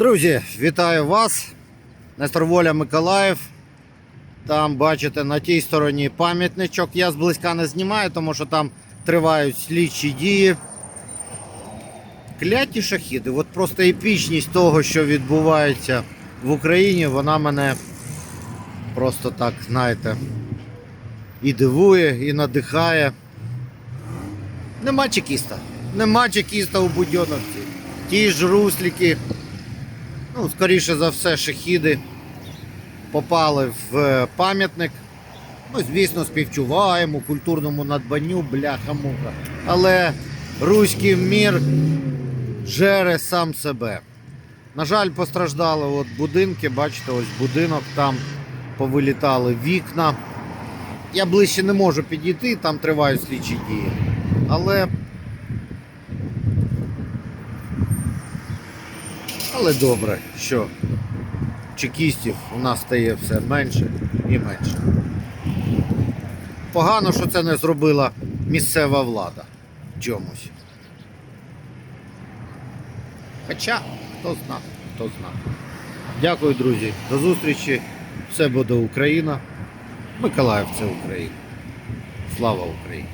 Друзі, вітаю вас. Нестор Воля Миколаїв. Там бачите на тій стороні пам'ятничок. Я зблизька не знімаю, тому що там тривають слідчі дії. Кляті шахіди. От просто епічність того, що відбувається в Україні, вона мене просто так, знаєте, і дивує, і надихає. Нема чекіста. Нема чекіста у Будьоновці. Ті ж русліки, ну, скоріше за все, шахіди попали в е, пам'ятник. Ми, звісно, співчуваємо культурному надбанню, бляха-муха. Але руський мір жере сам себе. На жаль, постраждали от будинки, бачите, ось будинок, там повилітали вікна. Я ближче не можу підійти, там тривають слідчі дії. Але. Але добре, що чекістів у нас стає все менше і менше. Погано, що це не зробила місцева влада в чомусь. Хоча, хто зна, хто зна. Дякую, друзі. До зустрічі. Все буде Україна. Миколаїв це Україна. Слава Україні!